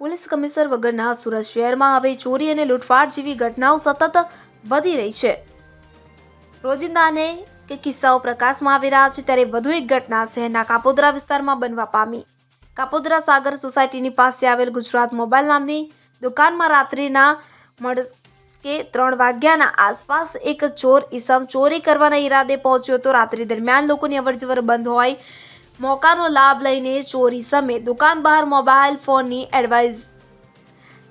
Police commissioner વગરના સુરત શહેરમાં હવે ચોરી અને લૂંટફાટ જેવી ઘટનાઓ સતત વધી રહી છે. રોજિંદાને કે કિસ્સાઓ પ્રકાશમાં આવી રહ્યા છે ત્યારે વધુ એક ઘટના શહેરના કાપોદરા વિસ્તારમાં બનવા પામી. કાપોદરા સાગર સોસાયટીની પાસે આવેલ ગુજરાત મોબાઈલ નામની દુકાનમાં રાત્રિના મળકે ત્રણ વાગ્યાના આસપાસ એક ચોર ઈસમ ચોરી કરવાના ઈરાદે પહોંચ્યો હતો. રાત્રિ દરમિયાન લોકોની અવરજવર બંધ હોય મોકાનો લાભ લઈને ચોરી સમયે દુકાન બહાર મોબાઈલ ફોનની એડવાઇઝ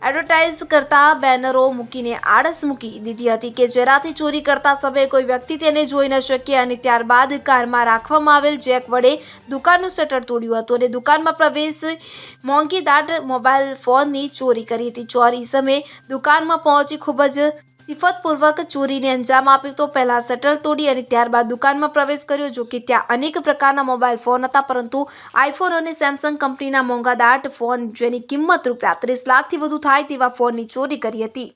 એડવર્ટાઇઝ કરતા બેનરો મૂકીને આળસ મૂકી દીધી હતી કે જેનાથી ચોરી કરતા સમયે કોઈ વ્યક્તિ તેને જોઈ ન શકે અને ત્યારબાદ કારમાં રાખવામાં આવેલ જેક વડે દુકાનનું શટર તોડ્યું હતું અને દુકાનમાં પ્રવેશ મોંઘી દાટ મોબાઈલ ફોનની ચોરી કરી હતી. ચોરી સમયે દુકાનમાં પહોંચી ખૂબ જ સિફતપૂર્વક ચોરીને અંજામ આપ્યો તો પહેલા શટર તોડી અને ત્યારબાદ દુકાનમાં પ્રવેશ કર્યો, જો કે ત્યાં અનેક પ્રકારના મોબાઈલ ફોન હતા, પરંતુ આઈફોન અને સેમસંગ કંપનીના મોંઘા દાટ ફોન જેની કિંમત રૂપિયા ત્રીસ લાખથી વધુ થાય તેવા ફોનની ચોરી કરી હતી.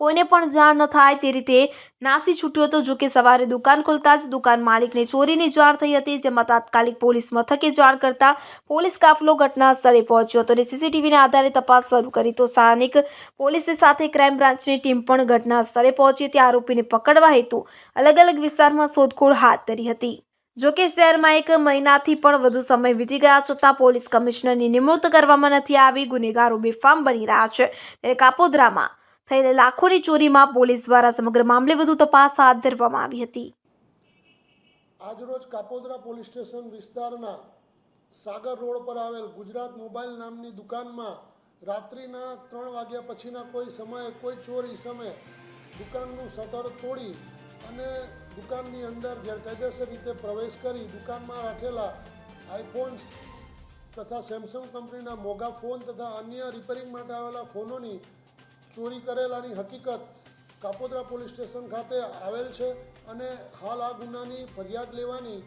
કોઈને પણ જાણ ન થાય તે રીતે નાસી છૂટ્યો હતો, જો કે સવારે દુકાન ખોલતા જ દુકાન માલિકને ચોરીની જાણ થઈ હતી, જેમાં તાત્કાલિક પોલીસ મથકે જાણ કરતા પોલીસ કાફલો ઘટના સ્થળે પહોંચ્યો હતો અને સીસીટીવીના આધારે તપાસ શરૂ કરી. તો સ્થાનિક પોલીસની સાથે ક્રાઇમ બ્રાન્ચની ટીમ પણ ઘટના સ્થળે પહોંચી હતી. આરોપીને પકડવા હેતુ અલગ અલગ વિસ્તારમાં શોધખોળ હાથ ધરી હતી. જો કે શહેરમાં એક મહિનાથી પણ વધુ સમય વીતી ગયા છતાં પોલીસ કમિશનરની નિમણૂક કરવામાં નથી આવી. ગુનેગારો બેફામ બની રહ્યા છે. ત્યારે કાપોદરામાં થયેલી લાખોની ચોરીમાં પોલીસ દ્વારા સમગ્ર મામલે વધુ તપાસ હાથ ધરવામાં આવી હતી. આજરોજ કાપોદરા પોલીસ સ્ટેશન વિસ્તારના સાગર રોડ પર આવેલ ગુજરાત મોબાઈલ નામની દુકાનમાં રાત્રિના ત્રણ વાગ્યા પછીના કોઈ સમયે કોઈ ચોરી સમયે દુકાનનું શટર તોડી અને દુકાનની અંદર ગેરકાયદેસર રીતે પ્રવેશ કરી દુકાનમાં રાખેલા આઈફોન્સ તથા સેમસંગ કંપનીના મોંઘા ફોન તથા અન્ય રિપેરિંગ માટે આવેલા ફોનોની ચોરી કરેલાની હકીકત કાપોદ્રા પોલીસ સ્ટેશન ખાતે આવેલ છે અને હાલ આ ગુનાની ફરિયાદ લેવાની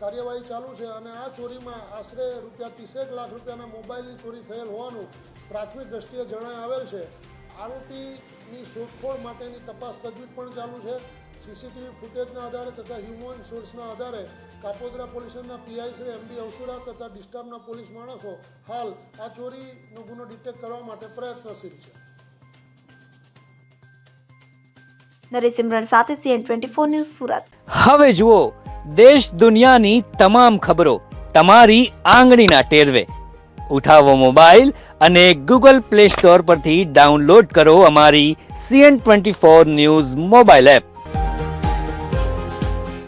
કાર્યવાહી ચાલુ છે અને આ ચોરીમાં આશરે રૂપિયા ત્રીસેક લાખ રૂપિયાના મોબાઈલની ચોરી થયેલ હોવાનું પ્રાથમિક દ્રષ્ટિએ જણાય આવેલ છે. આરોપીની શોધખોળ માટેની તપાસ તજવીજ પણ ચાલુ છે. સીસીટીવી ફૂટેજના આધારે તથા હ્યુમન સોર્સના આધારે કાપોદરા પોલીસના પીઆઈ શ્રી એમડી અવસુરા તથા ડિસ્ટર્બના પોલીસ માણસો હાલ આ ચોરીનો ગુનો ડિટેક્ટ કરવા માટે પ્રયત્નશીલ છે. નરેશ સાથે CN twenty four news Surat. હવે જુઓ દેશ દુનિયાની તમામ ખબરો તમારી આંગળીના ટેરવે. ઉઠાવો મોબાઈલ અને ગૂગલ પ્લે સ્ટોર પરથી ડાઉનલોડ કરો અમારી CN twenty four news mobile app.